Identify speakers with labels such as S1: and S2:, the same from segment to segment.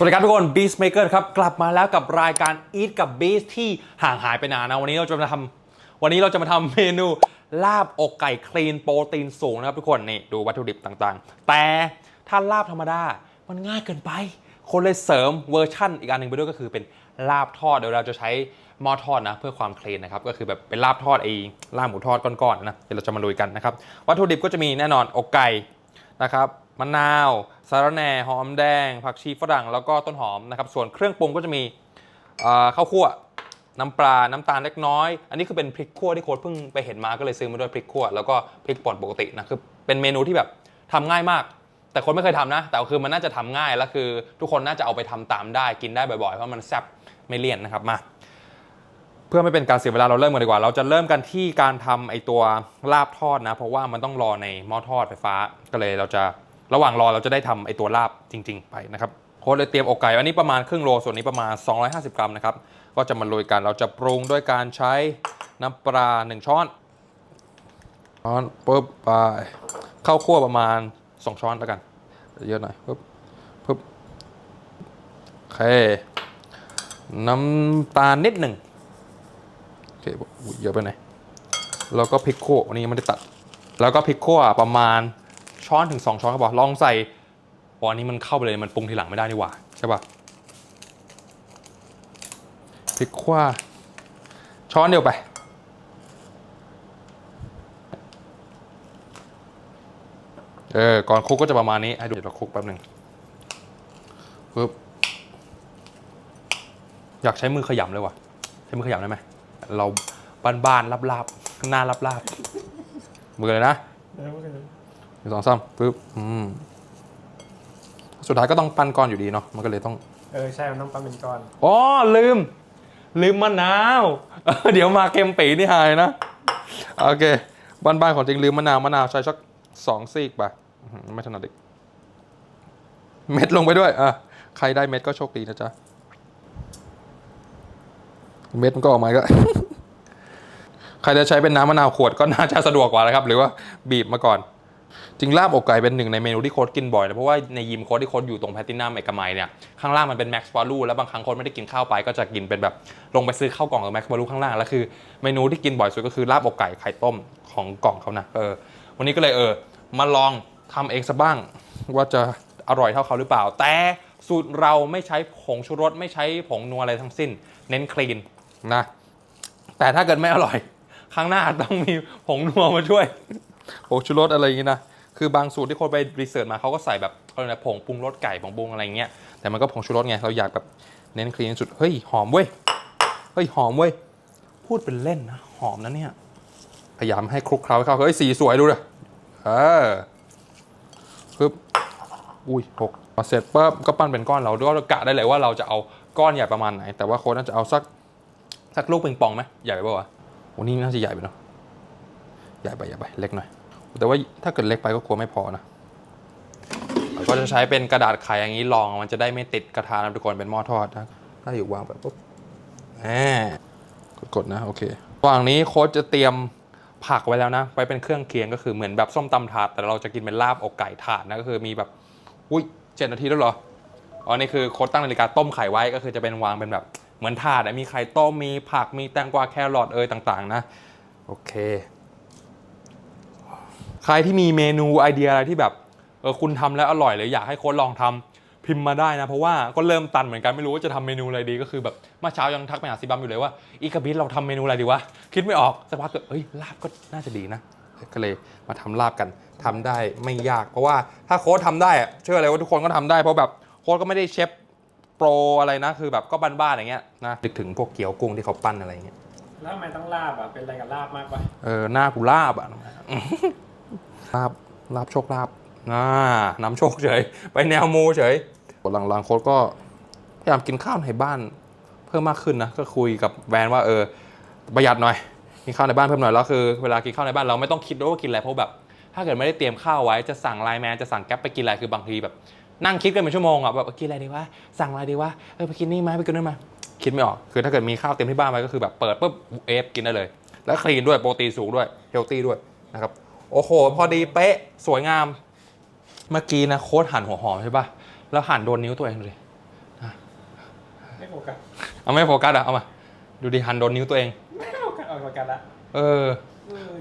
S1: สวัสดีครับทุกคน Beast Maker ครับ กลับมาแล้วกับรายการ Eat กับ Beast ที่ห่างหายไปนานนะ วันนี้เราจะมาทำวันนี้เราจะมาทำเมนูลาบอกไก่คลีนโปรตีนสูงนะครับทุกคน นี่ ดูวัตถุดิบต่างๆ แต่ถ้าลาบธรรมดา มันง่ายเกินไป คนเลยเสริมเวอร์ชั่นอีกอันหนึ่งไปด้วยก็คือเป็นลาบทอดเดี๋ยวเราจะใช้หม้อทอดนะ เพื่อความคลีนนะครับก็คือแบบเป็นลาบทอดไอ้ลาบหมูทอดก้อนๆนะเดี๋ยวเราจะมาลุยกันนะครับวัตถุดิบก็จะมีแน่นอนอกไก่นะครับ มะนาวสาระแหน่หอมแดง ผักชีฝรั่งแล้วก็ต้นหอมนะครับ ส่วนเครื่องปรุงก็จะมีข้าวคั่วน้ำปลา น้ำตาลเล็กน้อย อันนี้คือเป็นพริกคั่วที่โค้ดเพิ่งไปเห็นมาก็เลยซื้อมาด้วยพริกคั่วแล้วก็พริกป่นปกตินะคือเป็นเมนูที่แบบทำง่ายมาก แต่คนไม่เคยทำนะ แต่คือมันน่าจะทำง่ายแล้วคือ ทุกคนน่าจะเอาไปทำตามได้กินได้บ่อยๆเพราะมันแซ่บไม่เลี่ยนนะครับมา เพื่อไม่เป็นการเสียเวลาเราเริ่มกันดีกว่า เราจะเริ่มกันที่การทำไอตัวลาบทอดนะ เพราะว่ามันต้องรอในหม้อทอดไฟฟ้า ก็เลยเราจะ ระหว่างรอเราจะได้ทำไอตัวลาบจริง ๆ ไปนะครับโค้ดเลยเตรียมอกไก่อันนี้ประมาณครึ่งโลส่วนนี้ประมาณ 250 กรัมนะครับก็จะมาลุยกันเราจะปรุงด้วยการใช้น้ำปลา1ช้อนช้อนปุ๊บไปข้าวคั่วประมาณ 2 ช้อนแล้วกัน เยอะหน่อยปุ๊บปุ๊บโอเคน้ำตาลนิดหนึ่งโอเคเยอะไปไหนอยแล้วก็พริกคั่ววันนี้ยังไม่ได้ตัด แล้วก็พริกคั่วประมาณ ช้อนถึง 2 ช้อนก็พอลองใส่อ๋ออันนี้มันเข้าไปเลยมันปรุงทีหลังไม่ได้นี่หว่าใช่ปะพริกคั่วช้อนเดียวไปเออก่อนคลุกก็จะประมาณนี้ให้ดูเดี๋ยวเราคลุกแป๊บหนึ่งปึ๊บอยากใช้มือขยำเลยว่ะ ใช้มือขยำได้ไหมเราบานๆลาบๆหน้าลาบๆมือเลยนะ หนึ่งสองสามปึ๊บอืมสุดท้ายก็ต้องปั้นก้อนอยู่ดีเนาะมันก็เลยต้อง
S2: เออใช่มันต้องปั้นเป็นก้อน
S1: อ๋อลืม ลืมมะนาวเออเดี๋ยวมาเค็มปีนี่หายนะ โอเค บ้านๆของจริงลืมมะนาวมะนาวใช้สักสองซีกไปอื้อหือไม่ถนัดอีกเม็ดลงไปด้วยอะใครได้เม็ดก็โชคดีนะจ๊ะ เม็ดมันก็ออกมาอีก็ ใครจะใช้เป็นน้ำมะนาวขวดก็น่าจะสะดวกกว่านะครับ หรือว่าบีบมาก่อน จริงลาบอกไก่เป็นหนึ่งในเมนูที่โค้ดกินบ่อยนะเพราะว่าในยิมโค้ดที่โค้ดอยู่ตรงแพลตินัมเอกมัยเนี่ยข้างล่างมันเป็นแม็กซ์วอลลูแล้วบางครั้งโค้ดไม่ได้กินข้าวไปก็จะกินเป็นแบบลงไปซื้อข้าวกล่องกับแม็กซ์วอลลุ่ข้างล่างแล้วคือเมนูที่กินบ่อยสุดก็คือลาบอกไก่ไข่ต้มของกล่องเขานะเออวันนี้ก็เลยเออมาลองทำเองซะบ้างว่าจะอร่อยเท่าเขาหรือเปล่า แต่สูตรเราไม่ใช้ผงชูรสไม่ใช้ผงนัวอะไรทั้งสิ้น เน้นคลีนนะแต่ถ้าเกิดไม่อร่อย ครั้งหน้าต้องมีผงนัวมาช่วย ผงชูรสอะไรอย่างงี้นะคือบางสูตรที่คนไปรีเสิร์ชมาเขาก็ใส่แบบเขาเรียกอะผงปรุงรสไก่ผงปรุงอะไรอย่างเงี้ยแต่มันก็ผงชูรสไงเราอยากแบบเน้นคลีนสุดเฮ้ยหอมเว้ยเฮ้ยหอมเว้ยพูดเป็นเล่นนะหอมนะเนี่ยพยายามให้คลุกเคล้าเข้าเฮ้ยสีสวยดูเลยเออปึ๊บอุ้ยหกพอเสร็จปุ๊บก็ปั้นเป็นก้อนเราด้วยกะได้เลยว่าเราจะเอาก้อนใหญ่ประมาณไหน แต่ว่าโค้ชน่าจะเอาสักสักลูกปิงปองไหมใหญ่ไปป่าวะโอ้นี่น่าจะใหญ่ไปเนาะใหญ่ไปใหญ่ไปเล็กหน่อย แต่ว่าถ้าเกิดเล็กไปก็กลัวไม่พอนะก็จะใช้เป็นกระดาษไขอย่างนี้รองมันจะได้ไม่ติดกระทะนะทุกคนเป็นหม้อทอดนะถ้าอยู่วางไปปุ๊บแหมกดนะโอเคระหว่างนี้โค้ชจะเตรียมผักไว้แล้วนะไว้เป็นเครื่องเคียงก็คือเหมือนแบบส้มตำถาด แต่เราจะกินเป็นลาบอกไก่ถาดนะก็คือมีแบบอุ้ยเจ็ดนาทีแล้วเหรออ๋อนี่คือโค้ดตั้งนาฬิกาต้มไข่ไว้ก็คือจะเป็นวางเป็นแบบเหมือนถาดอะมีไข่ต้มมีผักมีแตงกวาแครอทเอยต่างๆ นะ โอเค ใครที่มีเมนูไอเดียอะไรที่แบบเออคุณทำแล้วอร่อยหรืออยากให้โค้ดลองทำพิมพ์มาได้นะ เพราะว่าก็เริ่มตันเหมือนกันไม่รู้ว่าจะทำเมนูอะไรดีก็คือแบบเมื่อเช้ายังทักไปหาซิบัมอยู่เลยว่าอีกาบิสเราทำเมนูอะไรดีวะคิดไม่ออกสักพักก็เอ้ยลาบก็น่าจะดีนะก็เลยมาทำลาบกันทำได้ไม่ยาก เพราะว่าถ้าโค้ดทำได้อะเชื่อเลยว่าทุกคนก็ทำได้เพราะแบบโค้ดก็ไม่ได้เชฟโปรอะไรนะ คือแบบก็บ้านๆอย่างเงี้ยนะนึกถึงพวกเกี๊ยวกุ้งที่เขาปั้นอะไรอย่างเงี้ย
S2: แล้วทำไมต้องลาบอะเป็นอะไรกับลาบมากปะ
S1: เออหน้ากูลาบอะ ลาบลาบโชคลาบอ่านำโชคเฉย ไปแนวมูเฉยหลังๆโค้ดก็พยายามกินข้าวในบ้านเพิ่มมากขึ้นนะ ก็คุยกับแวนว่าเออประหยัดหน่อย กินข้าวในบ้านเพิ่มหน่อยแล้วคือ เวลากินข้าวในบ้านเราไม่ต้องคิดด้วยว่ากินอะไรเพราะแบบ ถ้าเกิดไม่ได้เตรียมข้าวไว้จะสั่งไลน์แมนจะสั่งแก๊ปไปกินอะไรคือบางทีแบบ นั่งคิดกันเป็นชั่วโมงอะแบบเออกินอะไรดีวะสั่งอะไรดีวะเออไปกินนี่ไหมไปกินนู่นไหมคิดไม่ออกคือถ้าเกิดมีข้าวเต็มที่บ้านไว้ก็คือแบบเปิดปุ๊บเอฟกินได้เลย แล้วคลีนด้วยโปรตีนสูงด้วยเฮลตี้ด้วยนะครับ โอ้โห พอดีเป๊ะ สวยงาม เมื่อกี้นะโค้ดหั่นหัวหอมใช่ปะแล้วหั่นโดนนิ้วตัวเองเลย
S2: ไม่โฟกัส
S1: เอาไม่โฟกัสอะ เอามา ดูดิหันโดนนิ้วตัวเอง
S2: ไม่โฟกัสเอาโฟกัสละ
S1: เออ
S2: เอ้ย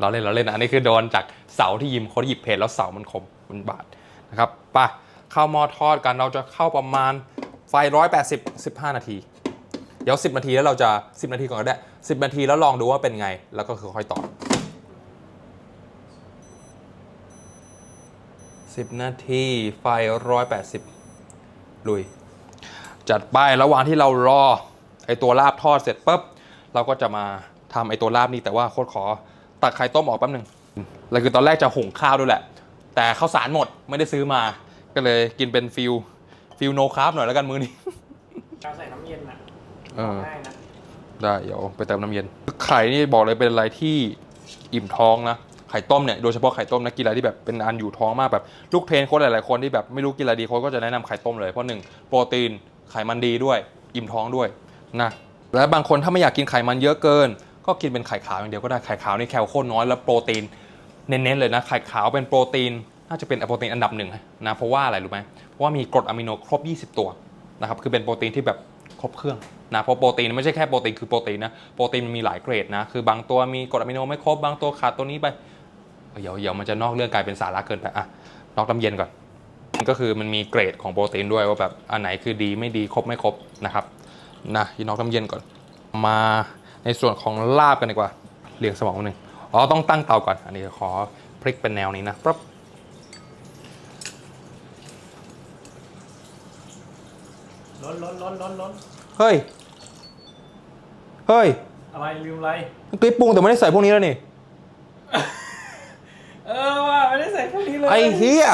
S1: เราเล่นเราเล่นอันนี้คือโดนจากเสาที่ยิมเขาหยิบเพจแล้วเสามันคมมันบาดนะครับไป่ะเข้าหม้อทอดกันเราจะเข้าประมาณไฟ180 15นาที เดี๋ยว10นาทีแล้วเราจะ10นาทีก่อนก็ได้10นาทีแล้วลองดูว่าเป็นไง แล้วก็คือค่อยต่อ 10 นาที ไฟ 180 ลุย จัดไประหว่างที่เรารอ ไอตัวลาบทอดเสร็จปุ๊บ เราก็จะมาทำไอตัวลาบนี่แต่ว่าโคตรขอตักไข่ต้มออกแป๊บหนึ่งแล้วคือตอนแรกจะหุงข้าวด้วยแหละ แต่ข้าวสารหมดไม่ได้ซื้อมา ก็เลยกินเป็นฟิลฟิลโนคาร์บหน่อยแล้วกันมื้อนี้
S2: การใส่น้ำเย็นน่ะ
S1: เออ
S2: ง่ายนะ
S1: ได้เดี๋ยวไปเติมน้ำเย็น ไข่นี่บอกเลยเป็นอะไรที่อิ่มท้องนะไข่ต้มเนี่ยโดยเฉพาะไข่ต้มนะกินอะไรที่แบบเป็นอันอยู่ท้องมากแบบลูกเทรนโค้ชหลายๆคนที่แบบไม่รู้กินอะไรดีโค้ชก็จะแนะนำไข่ต้มเลยเพราะหนึ่งโปรตีนไขมันดีด้วย อิ่มท้องด้วยนะและบางคนถ้าไม่อยากกินไขมันเยอะเกิน ก็กินเป็นไข่ขาวอย่างเดียวก็ได้ไข่ขาวนี่แคลโคตรน้อยแล้วโปรตีนเน้นๆเลยนะไข่ขาวเป็นโปรตีนน่าจะเป็นโปรตีนอันดับหนึ่งนะเพราะว่าอะไรรู้ไหมเพราะว่ามีกรดอะมิโนครบ 20 ตัวนะครับคือเป็นโปรตีนที่แบบครบเครื่องนะเพราะโปรตีนไม่ใช่แค่โปรตีนคือโปรตีนนะโปรตีนมันมีหลายเกรดนะคือบางตัวมีกรดอะมิโนไม่ครบบางตัวขาดตัวนี้ไป เดี๋ยวเดี๋ยวมันจะนอกเรื่องกลายเป็นสาระเกินไปอะนอกน้ำเย็นก่อน ก็คือมันมีเกรดของโปรตีนด้วยว่าแบบอันไหนคือดีไม่ดีครบไม่ครบนะครับนะยีนอกน้ำเย็นก่อน มาในส่วนของลาบกันดีกว่าเรียงสมองหนึ่งอ๋อต้องตั้งเตาก่อน อันนี้ขอพลิกเป็นแนวนี้นะปั๊บ
S2: ล้นล้นล้นล้นล้น
S1: เฮ้ย เฮ้ย
S2: อะไรลืมอะไร
S1: เมื่อกี้ปรุงแต่ไม่ได้ใส่พวกนี้แล้วนี่
S2: เออว่ะ ไม่ได้ใส่พวกนี้เลย
S1: ไอ้เฮีย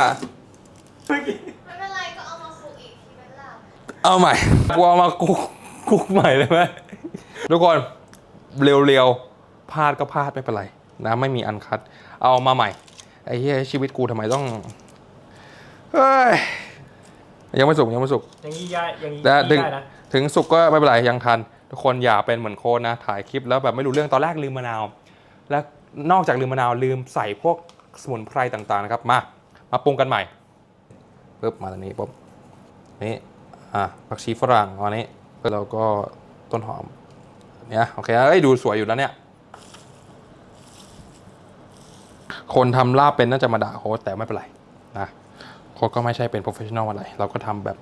S2: เมื่อกี้
S3: ไม่เป็นไรก็เอามาคลุกอีกทีเป็นลาบ
S1: เอาใหม่กูเอามาคุกคุกใหม่เลยไหมทุกคนเร็วๆพลาดก็พลาดไม่เป็นไรนะไม่มีอันคัด เอามาใหม่ไอ้เหี้ยชีวิตกูทำไมต้องเฮ้ยยังไม่สุกยังไม่สุก
S2: อย่างนี้ได้อย่างนี้
S1: แต่ถึง
S2: ได้นะ
S1: ถึงสุกก็ไม่เป็นไรยังทัน ทุกคนอย่าเป็นเหมือนโคนนะ ถ่ายคลิปแล้วแบบไม่รู้เรื่องตอนแรกลืมมะนาว และนอกจากลืมมะนาวลืมใส่พวก สมุนไพรต่างๆนะครับ มา มาปรุงกันใหม่ปึ๊บมาตรงนี้ปุ๊บนี่อะผักชีฝรั่งอันนี้แล้วก็ต้นหอมเนี่ยโอเคเอ้ยดูสวยอยู่แล้วเนี่ย คนทำลาบเป็นน่าจะมาด่าโค้ชแต่ไม่เป็นไรนะโค้ชก็ไม่ใช่เป็นโปรเฟชชั่นอลอะไร เราก็ทำแบบ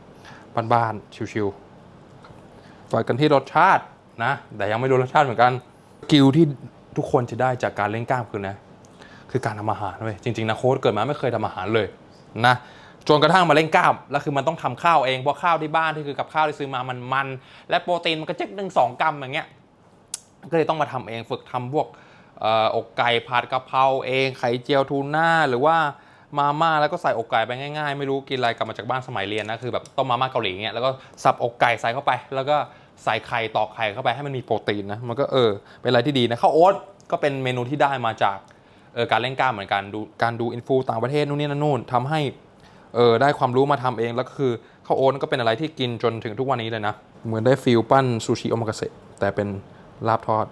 S1: บ้านๆชิวๆฝากกันที่รสชาตินะ แต่ยังไม่รู้รสชาติเหมือนกันกิลที่ทุกคนจะได้จากการเล่นกล้ามคือนะ คือการทำอาหารเว้ยจริงๆนะโค้ชเกิดมาไม่เคยทำอาหารเลยนะจนกระทั่งมาเล่นกล้ามแล้วคือมันต้องทำข้าวเองเพราะข้าวที่บ้านที่คือกับข้าวที่ซื้อมามันมันและโปรตีนมันก็เจ๊กหนึ่งสองกรัมอย่างเงี้ยก็เลยต้องมาทำเองฝึกทำพวกออกไก่ผัดกะเพราเองไข่เจียวทูน่าหรือว่ามาม่าแล้วก็ใส่อกไก่ไปง่ายๆ ไม่รู้กินอะไรกลับมาจากบ้านสมัยเรียนนะคือแบบต้มมาม่าเกาหลีเงี้ยแล้วก็สับอกไก่ใส่เข้าไป แล้วก็ใส่ไข่ตอกไข่เข้าไปให้มันมีโปรตีนนะมันก็เออเป็นอะไรที่ดีนะข้าวโอ๊ตก็เป็นเมนูที่ได้มาจาก การเล่นกล้ามเหมือนกันดูการดูอินฟูต่างประเทศนู่นนี่นั่นนู่นทำให้เออได้ความรู้มาทำเองแล้วก็คือข้าวโอ๊ตก็เป็นอะไรที่กินจนถึงทุกวันนี้เลยนะ เหมือนได้ฟิลปั้นซูชิโอมากาเสะแต่เป็นลาบทอด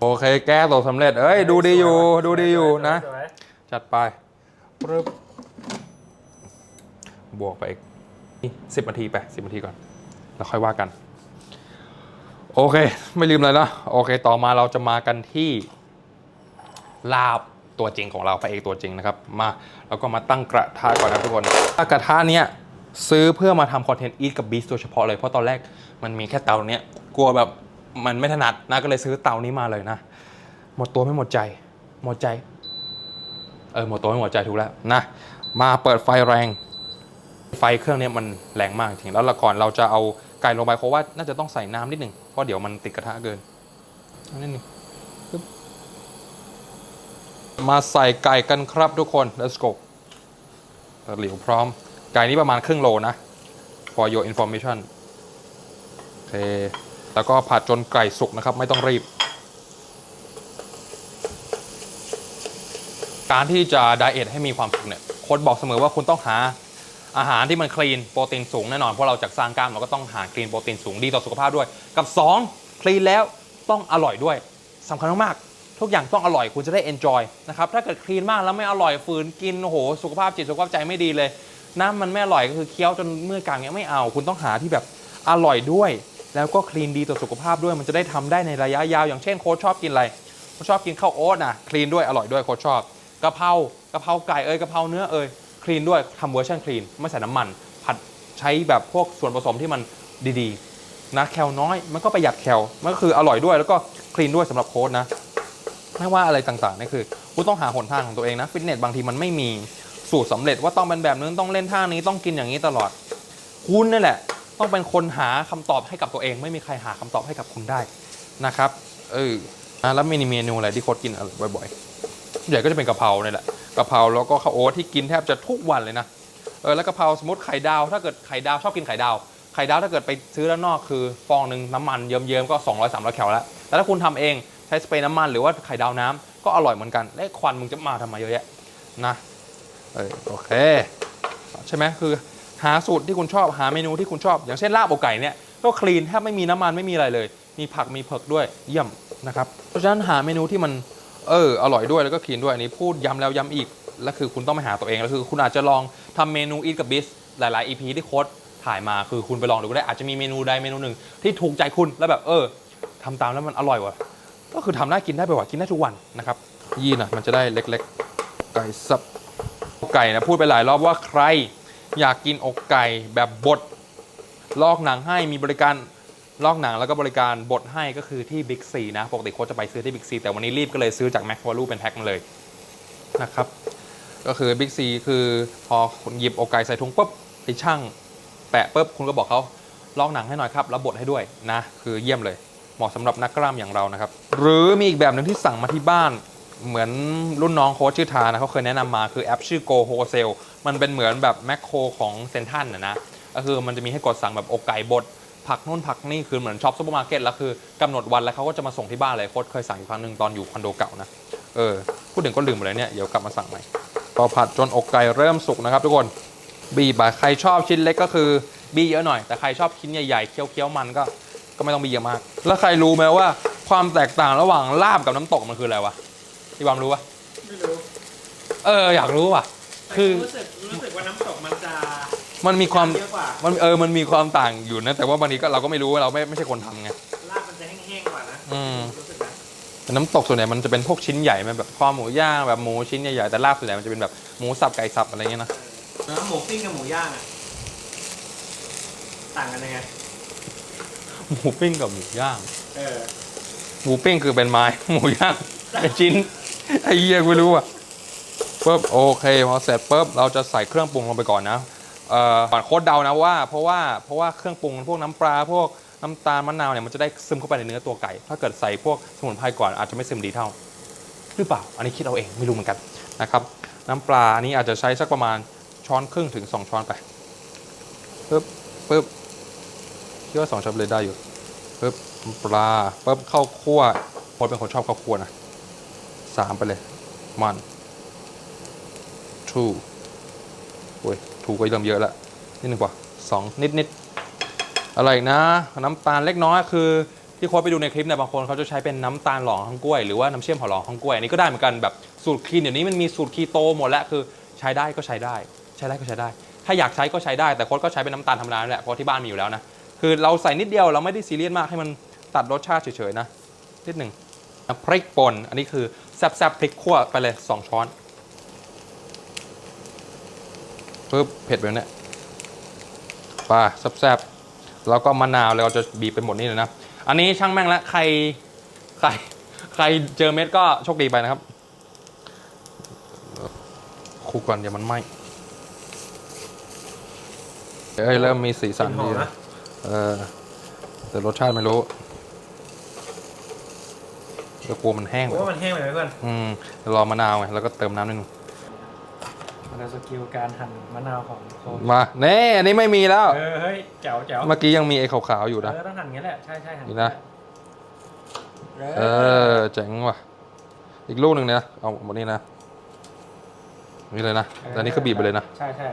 S1: โอเคแก้ตัวสำเร็จ เอ้ย ดูดีอยู่ ดูดีอยู่นะ จัดไปปึ๊บบวกไปอีกสิบนาทีไปสิบนาทีก่อน แล้วค่อยว่ากัน โอเค ไม่ลืมเลยนะ โอเค ต่อมาเราจะมากันที่ลาบ ตัวจริงของเราพระเอกตัวจริงนะครับมาแล้วก็มาตั้งกระทะก่อนนะทุกคนถ้ากระทะเนี้ยซื้อเพื่อมาทำคอนเทนต์อีทกับบีสโดยเฉพาะเลยเพราะตอนแรกมันมีแค่เตาเนี้ยกลัวแบบมันไม่ถนัดนะก็เลยซื้อเตานี้มาเลยนะ หมดตัวไม่หมดใจ หมดใจ เออหมดตัวไม่หมดใจถูกแล้วนะมาเปิดไฟแรง ไฟเครื่องเนี้ยมันแรงมากจริงแล้วละก่อนเราจะเอาไก่ลงไปเพราะว่าน่าจะต้องใส่น้ำนิดหนึ่งเพราะเดี๋ยวมันติดกระทะเกินนิดหนึ่ง มาใส่ไก่กันครับทุกคน let's go ตะหลิวพร้อม ไก่นี้ประมาณครึ่งโลนะ for your information โอเค แล้วก็ผัดจนไก่สุกนะครับ ไม่ต้องรีบ การที่จะไดเอทให้มีความสุขเนี่ยโค้ชบอกเสมอว่าคุณต้องหาอาหารที่มันคลีนโปรตีนสูงแน่นอนเพราะเราจากสร้างกล้ามเราก็ต้องหาคลีนโปรตีนสูงดีต่อสุขภาพด้วย กับ 2 คลีนแล้วต้องอร่อยด้วยสำคัญมากๆ ทุกอย่างต้องอร่อยคุณจะได้ enjoy นะครับถ้าเกิดคลีนมากแล้วไม่อร่อยฝืนกินโอ้โหสุขภาพจิตสุขภาพใจไม่ดีเลยน้ำมันไม่อร่อยก็คือเคี้ยวจนเมื่อกลางเนี้ยไม่เอา คุณต้องหาที่แบบอร่อยด้วย แล้วก็คลีนดีต่อสุขภาพด้วยมันจะได้ทำได้ในระยะยาว อย่างเช่นโค้ชชอบกินอะไรโค้ชชอบกินข้าวโอ๊ตนะคลีนด้วยอร่อยด้วยโค้ชชอบกะเพรากะเพราไก่เอ้ยกะเพราเนื้อเอ้ยคลีนด้วยทำเวอร์ชันคลีนไม่ใส่น้ำมัน ผัดใช้แบบพวกส่วนผสมที่มันดีๆนะแคลน้อย มันก็ประหยัดแคลมันก็คืออร่อยด้วยแล้วก็คลีนด้วยสำหรับโค้ชนะ ไม่ว่าอะไรต่างๆนี่คือคุณต้องหาหนทางของตัวเองนะฟิตเนสบางทีมันไม่มีสูตรสำเร็จว่าต้องเป็นแบบนึงต้องเล่นท่านี้ต้องกินอย่างนี้ตลอด คุณนี่แหละ ต้องเป็นคนหาคำตอบให้กับตัวเอง ไม่มีใครหาคำตอบให้กับคุณได้นะครับเออแล้วมีเมนูอะไรที่โค้ดกินบ่อยๆใหญ่ก็จะเป็นกะเพราเนี่ยแหละกะเพราแล้วก็ข้าวโอ๊ตที่กินแทบจะทุกวันเลยนะเออแล้วกะเพราสมมติไข่ดาว ถ้าเกิดไข่ดาวชอบกินไข่ดาวไข่ดาวถ้าเกิดไปซื้อด้านนอกคือฟองหนึ่งน้ำมันเยิ้มๆก็ 200 300แคลแล้วแต่ถ้าคุณทำเอง ช้สเปรย์น้ำมันหรือว่าไข่ดาวน้ำก็อร่อยเหมือนกันและควันมึงจะมาทำไมเยอะแยะนะเออโอเค ใช่ไหมคือหาสูตรที่คุณชอบหาเมนูที่คุณชอบ อย่างเช่นลาบอกไก่เนี่ยก็คลีนแทบไม่มีน้ำมันไม่มีอะไรเลย มีผักมีเผือกด้วยเยี่ยมนะครับเพราะฉะนั้นหาเมนูที่มันเอออร่อยด้วยแล้วก็คลีนด้วยอันนี้พูดย้ำแล้วย้ำอีกแล้วคือคุณต้องไปหาตัวเองแล้วคือคุณอาจจะลองทำเมนูอีทกับบิสหลาย ๆ EP ที่โค้ดถ่ายมาคือคุณไปลองดูก็ได้อาจจะมีเมนูใดเมนูหนึ่งที่ถูกใจคุณแล้วแบบเออทำตามแล้วมันอร่อยว่ะ ก็คือทำได้กินได้ไปว่ะกินได้ทุกวันนะครับ ยี่นะมันจะได้เล็กๆ ไก่สับไก่นะพูดไปหลายรอบว่าใครอยากกินอกไก่แบบบดลอกหนังให้มีบริการลอกหนังแล้วก็บริการบดให้ก็คือที่บิ๊กซีนะปกติโค้ชจะไปซื้อที่บิ๊กซีแต่วันนี้รีบก็เลยซื้อจากแม็กวาลูเป็นแพ็คมาเลยนะครับ ก็คือบิ๊กซีคือพอคุณหยิบอกไก่ใส่ถุงปุ๊บไปช่างแปะปุ๊บคุณก็บอกเขาลอกหนังให้หน่อยครับแล้วบดให้ด้วยนะ คือเยี่ยมเลย เหมาะสำหรับนักกล้ามอย่างเรานะครับ หรือมีอีกแบบหนึ่งที่สั่งมาที่บ้านเหมือนรุ่นน้องโค้ชชื่อทานะเขาเคยแนะนำมาคือแอปชื่อ Go Wholesale มันเป็นเหมือนแบบแมคโครของเซนทันนะนะก็คือมันจะมีให้กดสั่งแบบอกไก่บดผักนู่นผักนี่คือเหมือนช็อปซูเปอร์มาร์เก็ตแล้วคือกำหนดวันแล้วเขาก็จะมาส่งที่บ้านเลยโค้ชเคยสั่งอยู่ครั้งหนึ่งตอนอยู่คอนโดเก่านะเออพูดถึงก็ลืมไปเลยเนี่ยเดี๋ยวกลับมาสั่งใหม่พอผัดจนอกไก่เริ่มสุกนะครับ ทุกคนบีบใครชอบชิ้นเล็กก็คือบีเยอะหน่อยแต่ใครชอบชิ้นใหญ่ๆเคี้ยวๆมันก็ ก็ไม่ต้องบีเยอะมาก แล้วใครรู้ไหมว่าความแตกต่างระหว่างลาบกับน้ำตกมันคืออะไรวะพี่บามรู้ปะ
S2: ไม่รู้
S1: เอออยากรู้ว่ะ คือ
S2: รู้สึกรู้สึกว่าน้ำตกมันจะ
S1: มันมีความ
S2: เยอะกว่า
S1: มันเออมันมีความต่างอยู่นะ แต่ว่าบางทีก็เราก็ไม่รู้ว่าเราไม่ไม่ใช่คนทำไง
S2: ลาบมันจะแห้งๆกว่านะ
S1: อืม
S2: รู้สึกนะ
S1: แต่น้ำตกส่วนใหญ่มันจะเป็นพวกชิ้นใหญ่มันแบบคอหมูย่างแบบหมูชิ้นใหญ่ๆแต่ลาบส่วนใหญ่มันจะเป็นแบบหมูสับไก่สับอะไรเงี้ยนะ
S2: แล้วหมูปิ้งกับหมูย่างอะต่างกันยังไง
S1: หมูปิ้งกับหมูย่าง
S2: เออ
S1: หมูปิ้งคือเป็นไม้ หมูย่างเป็นชิ้นไอ้เหี้ยไม่รู้อะปุ๊บโอเคพอเสร็จปุ๊บเราจะใส่เครื่องปรุงลงไปก่อนนะเอ่อก่อนโค้ดเดานะว่า เพราะว่าเพราะว่าเครื่องปรุงพวกน้ำปลาพวกน้ำตาลมะนาวเนี่ยมันจะได้ซึมเข้าไปในเนื้อตัวไก่ ถ้าเกิดใส่พวกสมุนไพรก่อนอาจจะไม่ซึมดีเท่า หรือเปล่า อันนี้คิดเอาเองไม่รู้เหมือนกันนะครับน้ำปลาอันนี้อาจจะใช้สักประมาณช้อนครึ่งถึง 2 ช้อนไปปึ๊บปึ๊บ คิดว่าสองช้อนเลยได้อยู่ปึ๊บปลาปึ๊บข้าวคั่วโค้ดเป็นคนชอบข้าวคั่วนะสามไปเลยมัน two โอ้ย two ก็เริ่มเยอะล้วนิดหนึ่งกว่าสองนิดนิดอะไรนะ น้ำตาลเล็กน้อยคือที่โค้ดไปดูในคลิปเนี่ยบางคนเขาจะใช้เป็นน้ำตาลหล่อของกล้วยหรือว่าน้ำเชื่อมห่อหล่อของกล้วยอันนี้ก็ได้เหมือนกันแบบสูตรคลีนเดี๋ยวนี้มันมีสูตรคีโตหมดแล้วคือใช้ได้ก็ใช้ได้ ใช้ได้ก็ใช้ได้ ถ้าอยากใช้ก็ใช้ได้แต่โค้ดก็ใช้เป็นน้ำตาลธรรมดานแหละเพราะที่บ้านมีอยู่แล้วนะ คือเราใส่นิดเดียวเราไม่ได้ซีเรียสมากให้มันตัดรสชาติเฉยๆนะนิดหนึ่งพริกป่นอันนี้คือแซ่บๆพริกขั่วไปเลยสองช้อนปึ๊บเผ็ดแบบเนี้ยปลาแซ่บๆแล้วก็มะนาวเราจะบีบไปหมดนี่เลยนะ อันนี้ช่างแม่งละใครใครใครเจอเม็ดก็โชคดีไปนะครับคลุกก่อนเดี๋ยวมันไหมเอ้ยเริ่มมีสีสันดี
S2: นะ
S1: เออแต่รสชาติไม่รู้เดี๋ยวกลัวมันแห้ง
S2: ผมว่ามันแห้งไปไหมเพื่อน
S1: อืมเดี๋ยวรอมะนาวไงแล้วก็เติมน้ำนิดนึง
S2: มันเป็นสกิลการหั่นมะนาวของโค้ช
S1: มาเน่อันนี้ไม่มีแล้ว
S2: เออเฮ้ยแจ๋วแจ๋ว
S1: เมื่อกี้ยังมีไอ้ขาวๆอยู่นะ
S2: เออต้องหั่นอย่างนี้แหละใช่ใช่หั่น
S1: นี่นะ
S2: เอ
S1: เอ
S2: อ
S1: อเจ๋งว่ะ อีกลูกหนึ่งเนี่ยเอาหมดนี้นะนี่เลยนะแต่อันนี้ก็บีบไปเลยนะ
S2: ใช่ใช่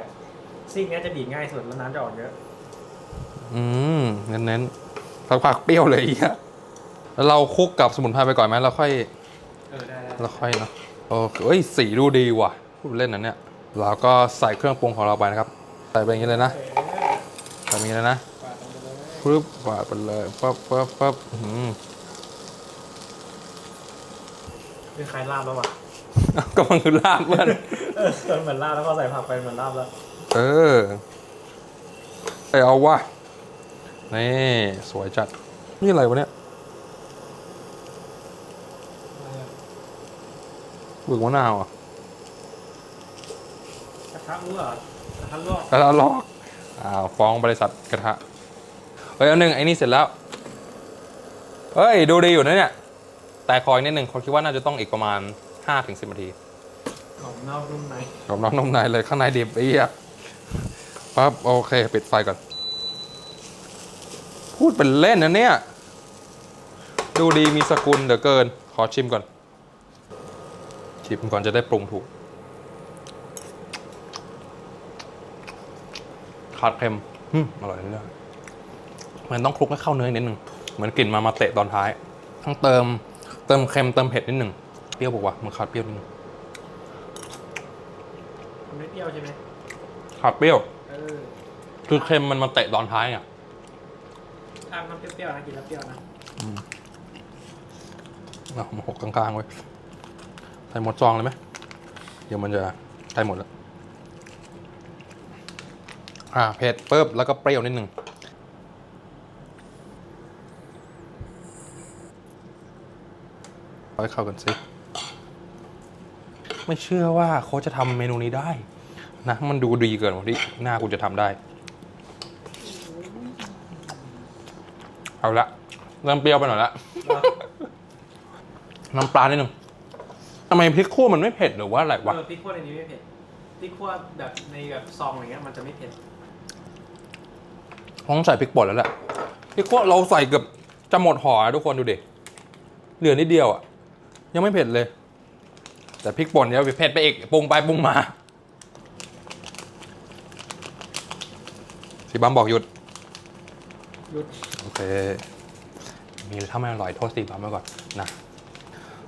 S2: ซีกเนี้ยจะบีบง่ายสุดแล้วน้ำจะออกเยอะ
S1: อืมเน้นๆผักๆเปรี้ยวเลยอีกอะแล้วเราคลุกกับสมุนไพรไปก่อนไหมเราค่อย
S2: เออได้ได้
S1: เราค่อยเนาะโอ้เอ้ยสีดูดีว่ะพูดเล่นนะเนี่ยเราก็ใส่เครื่องปรุงของเราไปนะครับ ใส่ไปอย่างนี้เลยนะ
S2: เออ
S1: ใส่แบบนี้เลยนะ
S2: ปาดลงไปเลย
S1: ปึ๊บวาดไปเลยปั๊บปั๊บปั๊บอื้อหือ
S2: เป็นคล้ายลาบแล้ววะ
S1: ก็มันคือลาบเพื่อน
S2: เออเหมือนลาบแล้วพอใส่ผักไปเหมือนลาบแล้ว
S1: เออไปเอาวะ นี่สวยจัด นี่อะไรวะเนี่ยบึกมะนาวอะ
S2: กระทะรั่วกระทะลวก
S1: กระทะลอกอ้าวฟ้องบริษัทกระทะเฮ้ยอันหนึ่งไอ้นี่เสร็จแล้วเฮ้ย ดูดีอยู่นะเนี่ย แต่คอยนิดหนึ่งเขาคิดว่าน่าจะต้องอีกประมาณ5-10นาที
S2: หอมนอกนุ่มใน
S1: กับน้องนมในเลยข้างในดิบไอ้เหี้ยปั๊บโอเค ปิดไฟก่อนพู ดเป็นเล่นนะเนี่ย ดูดีมีสกุลเหลือเกิน ขอชิมก่อน ชิมก่อนจะได้ปรุงถูก ขาดเค็มอืมอร่อยเลยมันต้องคลุกให้เข้าเนื้อนิดนึง เหมือนกลิ่นมามาเตะตอนท้ายต้องเติม เติมเค็มเติมเผ็ดนิดนึง เปรี้ยวบอกว่ามันขาดเปรี้ยวนิดนึง
S2: มันไม่เปรี้ยวใช่ไหม
S1: ขาดเปรี้ยว
S2: เออ
S1: คือเค็มมันมาเตะตอนท้ายอะ
S2: ทานมันเปรี้ยวๆนะกินแล้วเปรี้ยวนะ
S1: เอามาหกกลางๆไว้ใส่หมดซองเลยไหมเดี๋ยวมันจะใกล้หมดแล้ว อ่าเผ็ดเปุ๊บแล้วก็เปรี้ยวนิดนึงเอาให้เข้ากันสิไม่เชื่อว่าเขาจะทำเมนูนี้ได้ นะ มันดูดีเกินกว่าที่หน้ากูจะทำได้ เอาละเริ่มเปรี้ยวไปหน่อยละน้ำปลานิดนึงทำไมพริกคั่วมันไม่เผ็ดหรือว่าอะไรวะ
S2: เออพริกขั่วในนี้ไม่เผ็ดพริกขั่วแบบในแบบซองอะไรเงี้ยมันจะไม่เผ็ด
S1: ต้องใส่พริกป่นแล้วแหละพริกคั่วเราใส่เกือบจะหมดห่อแล้วทุกคนดูดิเหลือนิดเดียวอะ ยังไม่เผ็ดเลย แต่พริกป่นเดี๋ยวเผ็ดไปอีกปรุงไปปรุงมาสีบัมบอกหยุด
S2: หยุด
S1: โอเค มีถ้าไม่อร่อยโทษสีบัมไว้ก่อนนะ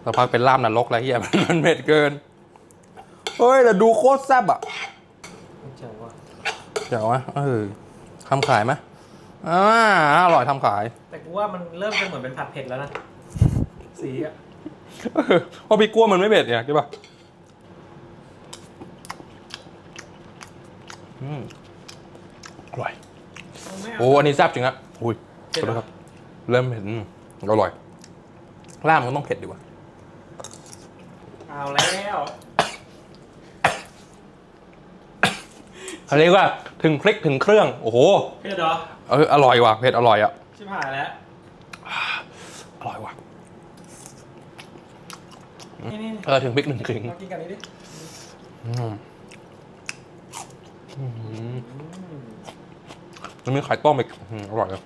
S1: สักพักเป็นลาบนรกแล้วเฮียมันเผ็ดเกิน เฮ้ยแต่ดูโคตรแซ่บอะ
S2: ไม่เจ๋งว่ะ
S1: เดี๋ยววะเออทำขายไหมอ่าอร่อยทำขาย
S2: แต่กูว่ามันเริ่มจะเหมือนเป็นผัดเผ็ดแล้วนะ สีอะ
S1: เออเพราะพริกกั้วมันไม่เผ็ดเนี่ยใช่ปะอืมอร่อย
S2: ไม่เา
S1: โอ้ อันนี้แซ่บจริงนะอุ้ย
S2: เผ็ด
S1: ขอ
S2: เหรอ
S1: โทษครับเริ่มเห็นอืมอร่อยลาบมันก็ต้องเผ็ดดีกว่า
S2: เอาแล้ว
S1: เขาเรียกว่าถึงพริกถึงเครื่อง โอ้โห
S2: เผ็ดเหรอ
S1: เอออร่อยว่ะเผ็ดอร่อยอะ
S2: ชิบหายแล้ว
S1: อร่อยว่ะ
S2: นี่นี่
S1: เออถึงพริกหนึ่งกลิ่ง
S2: มากินกันนี้ดิ
S1: อืมอืม
S2: อืม
S1: มันมีไข่ต้มอีกอืมอร่อยเลย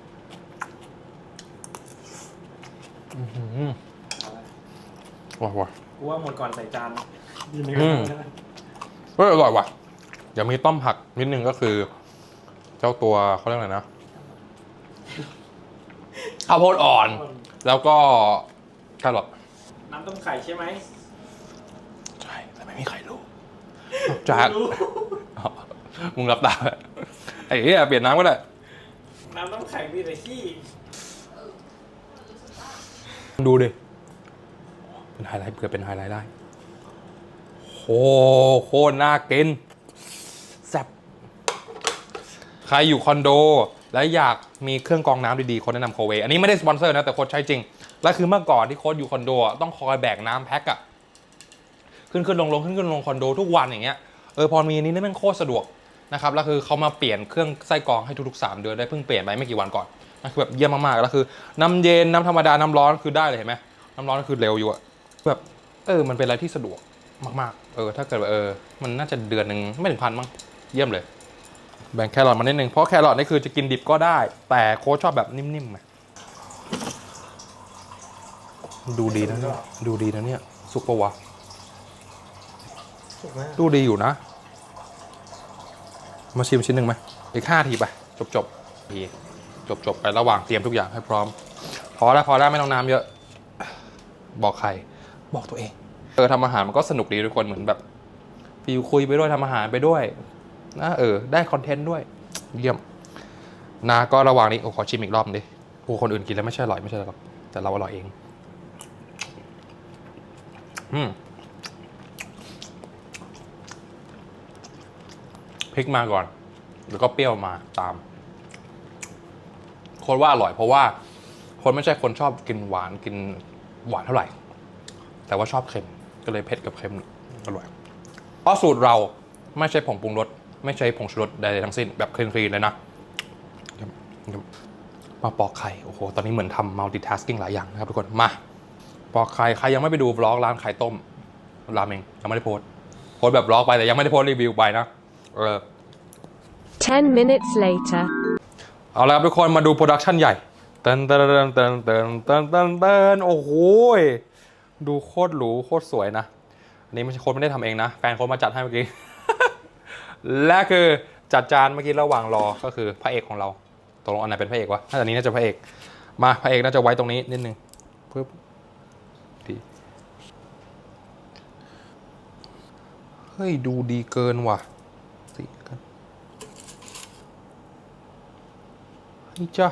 S1: อืมอร่อยว่ะ
S2: กูว่าหมดก่อนใส่จานยืนใน
S1: อื
S2: ก
S1: ม
S2: ระทะ
S1: เฮ้ยอร่อยว่ะ เดี๋ยวมีต้มผักนิดนึงก็คือ เจ้าตัวเขาเรียกอะไรนะข้าวโพดอ่อน แล้วก็แครอท
S2: น้ำต้มไข่ใช่ไหม
S1: ใช่แต่ไม่มีใครรู้นอกจาก
S2: รู้
S1: อ๋อมึงรับตาไอ้เหี้ยเปลี่ยนน้ำก็ได้
S2: น้ำต้มไข่มีแต่ขี้
S1: ดูดิ เป็นไฮไลท์เผื่อเป็นไฮไลท์ได้โหโคตรน่ากินแซ่บใครอยู่คอนโด และอยากมีเครื่องกรองน้ำดีๆโค้ดแนะนำโคเว อันนี้ไม่ได้สปอนเซอร์นะ แต่โค้ดใช้จริง และคือเมื่อก่อนที่โค้ดอยู่คอนโด ต้องคอยแบกน้ำแพ็คอะขึ้นขึ้นลงลงขึ้นขึ้นลงคอนโดทุกวันอย่างเงี้ยเออพอมีอันนี้นี่ม่งโคตรสะดวกนะครับแล้วคือเขามาเปลี่ยนเครื่องไส้กรองให้ทุกๆ 3 เดือนได้เพิ่งเปลี่ยนไปไม่กี่วันก่อน คือแบบเยี่ยมมากๆแล้วคือน้ำเย็นน้ำธรรมดาน้ำร้อนคือได้เลยเห็นไหมน้ำร้อนก็คือเร็วอยู่อะแบบเออมันเป็นอะไรที่สะดวกมากๆ เออ ถ้าเกิดว่าเออ มันน่าจะเดือนหนึ่งไม่ถึงพันมั้งเยี่ยมเลย แบ่งแครอทมานิดนึงเพราะแครอทนี่คือจะกินดิบก็ได้ แต่โค้ชชอบแบบนิ่มๆไงดูดีนะเนี่ยดูดีนะเนี่ย สุกปะวะ
S2: ถูกไหม
S1: ดูดีอยู่นะ มาชิมชิ้นหนึ่งไหมอีกห้าทีไปจบจบๆที จบจบๆไประหว่างเตรียมทุกอย่างให้พร้อม พอแล้วพอแล้วไม่ต้องน้ำเยอะ บอกใคร บอกตัวเองเออทำอาหารมันก็สนุกดีทุกคนเหมือนแบบฟิลคุยไปด้วยทำอาหารไปด้วยนะเออ ได้คอนเทนต์ด้วย เยี่ยมนะก็ระหว่างนี้โอ้ขอชิมอีกรอบดิโอ้คนอื่นกินแล้วไม่ใช่อร่อยไม่ใช่หรอกแต่เราอร่อยเอง อืมพริกมาก่อน แล้วก็เปรี้ยวมาตาม คนว่าอร่อยเพราะว่าคนไม่ใช่คนชอบกินหวานกินหวานเท่าไหร่ แต่ว่าชอบเค็มก็เลยเผ็ดกับเค็มอร่อยเพราะสูตรเราไม่ใช่ผงปรุงรสไม่ใช่ผงชูรสใดๆทั้งสิ้นแบบคลีนๆเลยนะมาปอกไข่โอ้โหตอนนี้เหมือนทำ multitasking หลายอย่างนะครับทุกคนมาปอกไข่ใครยังไม่ไปดูวล็อกร้านไข่ต้มราเมงยังไม่ได้โพส์โพสแบบวล็อกไปแต่ยังไม่ได้โพสรีวิวไปนะเออ
S4: 10 minutes later.
S1: เอาละครับทุกคนมาดูโปรดักชันใหญ่เตินเตินเตินเตินเตินเตินเตินโอ้โหดูโคตรหรูโคตรสวยนะอันนี้ไม่ใช่คนไม่ได้ทำเองนะ แฟนคนมาจัดให้เมื่อกี้ และคือจัดจานเมื่อกี้ระหว่างรอก็คือพระเอกของเราตกลงอันไหนเป็นพระเอกวะน่าจะนี้น่าจะพระเอก มาพระเอกน่าจะไว้ตรงนี้นิดนึงปึ๊บดีเฮ้ยดูดีเกินว่ะสีกัน เฮ้ยจ้า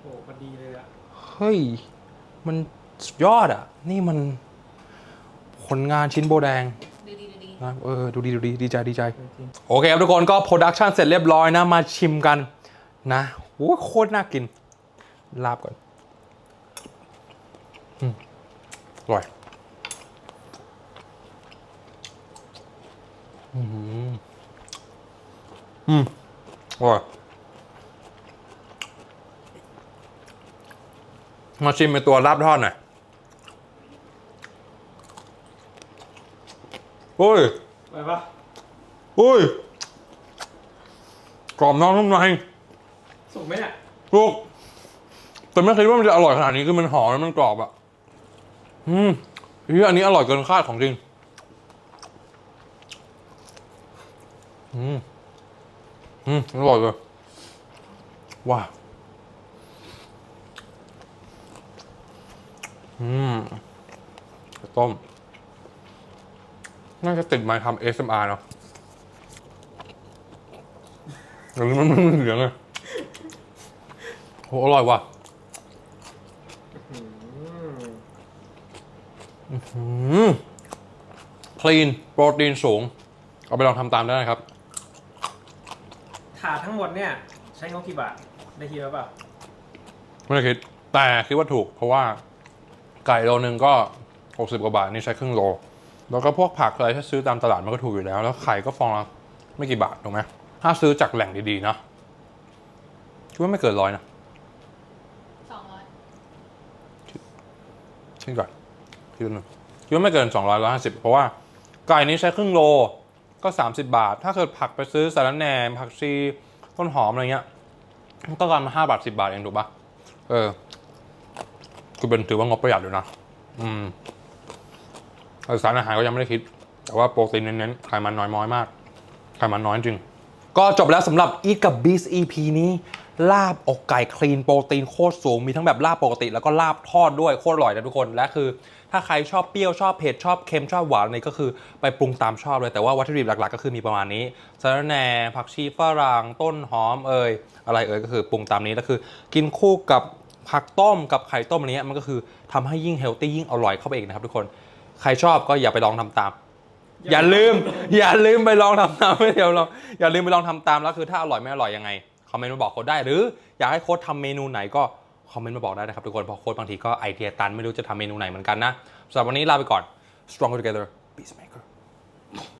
S2: โอ้พอดีเลยอะ
S1: เฮ้ย มันสุดยอดอะนี่มันผลงานชิ้นโบแดง
S3: ดูดีดูดี
S1: นะเออดูดีดูดีดีใจดีใจ
S2: จริง
S1: โอเคครับทุกคนก็โปรดักชันเสร็จเรียบร้อยนะ มาชิมกันนะโอ้โคตรน่ากิน ลาบก่อนอืมอร่อยอืมอืมอร่อย มาชิมเป็นตัวลาบทอดหน่อยโอ้ย
S2: ไปปะ
S1: อุ้ยกรอบนอกนุ่มใน
S2: สุกไหมเนี่ย
S1: ลูกแต่ไม่คิดว่ามันจะอร่อยขนาดนี้คือมันหอมแล้วมันกรอบอะ อืมเฮ้ยอันนี้อร่อยเกินคาดของจริง อืม อืม อร่อยเลยว้า อืมข้าวต้ม น่าจะติดไมาทำ ASMR เนาะเดี๋ยวนี้มันไม่มีเสียงเลยโหอร่อยว่ะ
S2: อืม
S1: อืมคลีน โปรตีนสูง เอาไปลองทำตามได้นะครับ
S2: ถาดทั้งหมดเนี่ย ใช้งบกี่บาท ได้คิดแล้วเปล่า
S1: ไม่ได้คิด แต่คิดว่าถูกเพราะว่า ไก่โลนึงก็ 60 กว่าบาท นี่ใช้ครึ่งโล แล้วก็พวกผักอะไรถ้าซื้อตามตลาดมันก็ถูกอยู่แล้ว แล้วไข่ก็ฟองละไม่กี่บาทถูกไหมถ้าซื้อจากแหล่งดีๆนะคิดว่าไม่เกินร้อยนะ
S3: สองร้อย
S1: เช่นก่อนคิดว่าหนึ่งคิดว่าไม่เกิน200 150เพราะว่าไก่นี้ใช้ครึ่งโลก็ 30 บาท ถ้าเกิดผักไปซื้อสาระแหน่ผักชีต้นหอมอะไรเงี้ยมันก็ประมาณ5บาท10บาทเองถูกปะเออ คือเป็นถือว่างบประหยัดอยู่นะ อืมสารอาหารก็ยังไม่ได้คิด แต่ว่าโปรตีนเน้นๆไขมันน้อยน้อยมากไขมันน้อยจริง ก็จบแล้วสำหรับ Eat กับ Beast EP นี้ ลาบอกไก่คลีนโปรตีนโคตรสูง มีทั้งแบบลาบปกติ แล้วก็ลาบทอดด้วยโคตรอร่อยนะทุกคน และคือ ถ้าใครชอบเปรี้ยวชอบเผ็ดชอบเค็มชอบหวานอะไรก็คือไปปรุงตามชอบเลย แต่ว่าวัตถุดิบหลักๆ ก็คือมีประมาณนี้สาระแหน่ผักชีฝรั่งต้นหอมเอ่ยอะไรเอ่ยก็คือปรุงตามนี้แล้วคือ กินคู่กับ ผักต้มกับไข่ต้มอะไรเงี้ยมันก็คือทำให้ยิ่งเฮลตี้ยิ่งอร่อยเข้าไปอีกนะครับทุกคนใครชอบก็อย่าไปลองทำตาม อย่าลืม อย่าลืมไปลองทำตามไม่เดี๋ยวลองอย่าลืมไปลองทำตามแล้วคือถ้าอร่อยไม่อร่อยยังไงคอมเมนต์มาบอกโค้ดได้หรืออยากให้โค้ดทำเมนูไหนก็คอมเมนต์มาบอกได้นะครับทุกคนเพราะโค้ดบางทีก็ไอเดียตันไม่รู้จะทำเมนูไหนเหมือนกันนะสำหรับวันนี้ลาไปก่อน strong together peacemaker